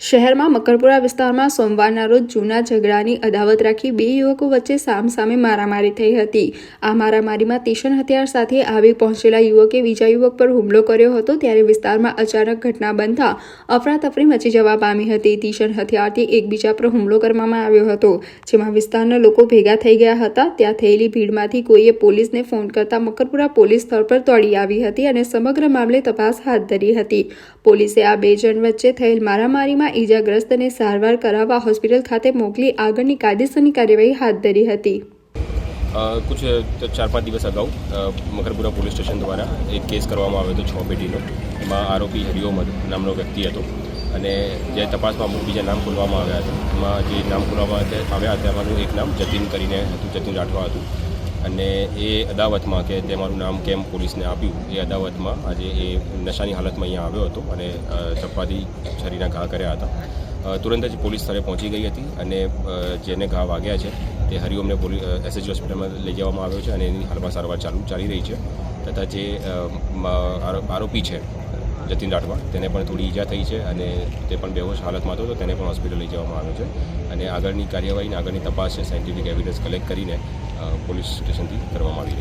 શહેરમાં મકરપુરા વિસ્તારમાં સોમવારના રોજ જૂના ઝઘડાની અદાવત રાખી બે યુવકો વચ્ચે સામસામે મારામારી થઈ હતી. આ મારામારીમાં તીક્ષ્ણ હથિયાર સાથે આવી પહોંચેલા યુવકે બીજા યુવક પર હુમલો કર્યો હતો ત્યારે વિસ્તારમાં અચાનક ઘટના બનતા અફરાતફરી મચી જવા પામી હતી. તીક્ષ્ણ હથિયારથી એકબીજા પર હુમલો કરવામાં આવ્યો હતો, જેમાં વિસ્તારના લોકો ભેગા થઈ ગયા હતા. ત્યાં થયેલી ભીડમાંથી કોઈએ પોલીસને ફોન કરતા મકરપુરા પોલીસ સ્થળ પર દોડી આવી હતી અને સમગ્ર મામલે તપાસ હાથ ધરી હતી. પોલીસે આ બે જણ વચ્ચે થયેલ મારામારીમાં ઈજાગ્રસ્તને સારવાર કરાવવા હોસ્પિટલ ખાતે મોકલી આગળની કાયદેસરની કાર્યવાહી હાથ ધરી હતી. કુછ ચાર પાંચ દિવસ અગાઉ મકરપુરા પોલીસ સ્ટેશન દ્વારા એક કેસ કરવામાં આવ્યો હતો છ પેઢીનો. એમાં આરોપી હરિઓમ નામનો વ્યક્તિ હતો અને જે તપાસમાં અમુક બીજા નામ ખોલવામાં આવ્યા હતા. એમાં જે નામ ખોલવામાં આવ્યા હતા એમાંનું એક નામ જતીન કરીને હતું, જતીન રાઠવા હતું. અને એ અદાવતમાં કે તે મારું નામ કેમ પોલીસને આપ્યું, એ અદાવતમાં આજે એ નશાની હાલતમાં અહીંયા આવ્યો હતો અને ચપ્પાથી શરીરના ઘા કર્યા હતા. તુરંત જ પોલીસ સ્થળે પહોંચી ગઈ હતી અને જેને ઘા વાગ્યા છે તે હરિઓમને પોલીસ એસએચજી હોસ્પિટલમાં લઈ જવામાં આવ્યો છે અને એની હાલમાં સારવાર ચાલુ, ચાલી રહી છે. તથા જે આરોપી છે, જતીન રાઠવા, તેને પણ થોડી ઈજા થઈ છે અને તે પણ બેહોશ હાલતમાં હતો તો તેને પણ હોસ્પિટલ લઈ જવામાં આવ્યો છે. અને આગળની કાર્યવાહી અને આગળની તપાસ છે, સાયન્ટિફિક એવિડન્સ કલેક્ટ કરીને પોલીસ સ્ટેશનથી કરવામાં આવી રહી છે.